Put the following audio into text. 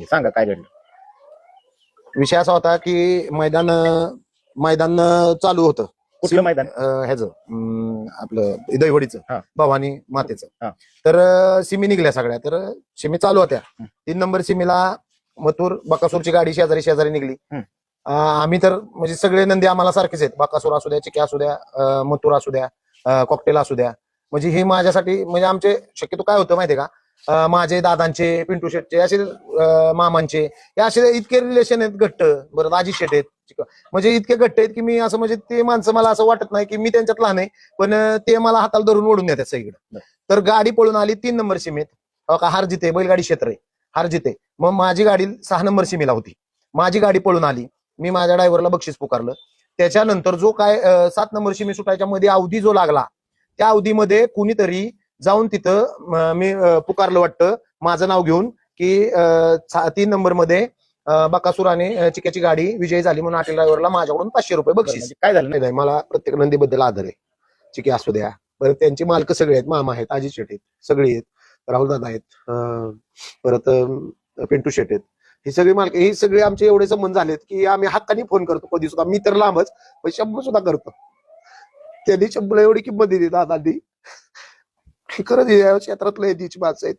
घे सांगा काय घडलं? विषय असा होता की मैदान मैदान चालू होतं. कुठलं मैदान? अं, ह्याचं अं, आपलं दैवडीचं हा. भवानी मातेचं. हा. तर अं, सिमी निघल्या सगळ्या. तर सिमी चालू होत्या. हं. तीन नंबर सिमीला मथुर बकासूरची गाडी शेजारी शेजारी निघली. हं. अं, आम्ही तर म्हणजे सगळे नंदी आम्हाला सारखेच आहेत. बकासूर असू द्या चिके असू द्या अं, मथुर असू द्या कॉकटेल असू द्या. म्हणजे हे माझ्यासाठी म्हणजे आमचे शक्यतो काय होतं माहितीये का? माझे दादांचे पिंटू शेटचे असे मामांचे हे असे इतके रिलेशन आहेत घट्ट. बरं दाजी शेट आहेत. म्हणजे इतके घट्ट आहेत की मी असं म्हणजे ते माणसं मला असं वाटत नाही की मी त्यांच्यात लहान आहे पण ते मला हाताला धरून ओढून नेतात सगळीकडे. तर गाडी पळून आली तीन नंबर सीमेत. अहो का हार जिते बैलगाडी क्षेत्र आहे. हार जिते मग माझी गाडी सहा नंबर सीमेला होती. माझी गाडी पळून आली. मी माझ्या ड्रायव्हरला बक्षीस पुकारलं. त्याच्यानंतर जो काय सात नंबर सीमे सुटायच्या मध्ये अवधी जो लागला त्या अवधीमध्ये कुणीतरी जाऊन तिथं मी पुकारलं वाटतं. माझं नाव घेऊन की तीन नंबरमध्ये अं, बकासूर आणि अं, चिक्याची गाडी विजयी झाली म्हणून अटील ड्रायव्हरला माझ्याकडून पाचशे रुपये बक्षीस. म्हणजे काय झालं? नाही मला प्रत्येक नंदीबद्दल आदर आहे. चिके असू द्या. परत त्यांची मालक सगळे आहेत मामा आहेत अजित शेट आहेत सगळे आहेत राहुल दादा आहेत परत पिंटू शेट आहेत. ही सगळी मालक हे सगळे आमचे एवढे संबंध झालेत की आम्ही हक्काने फोन करतो. कधी सुद्धा मी तर लांबच पण शंभर सुद्धा करतो. त्यांनी शंभर एवढी किंमत दिली दादांनी. खरंच या क्षेत्रातलं दीच भास आहेत.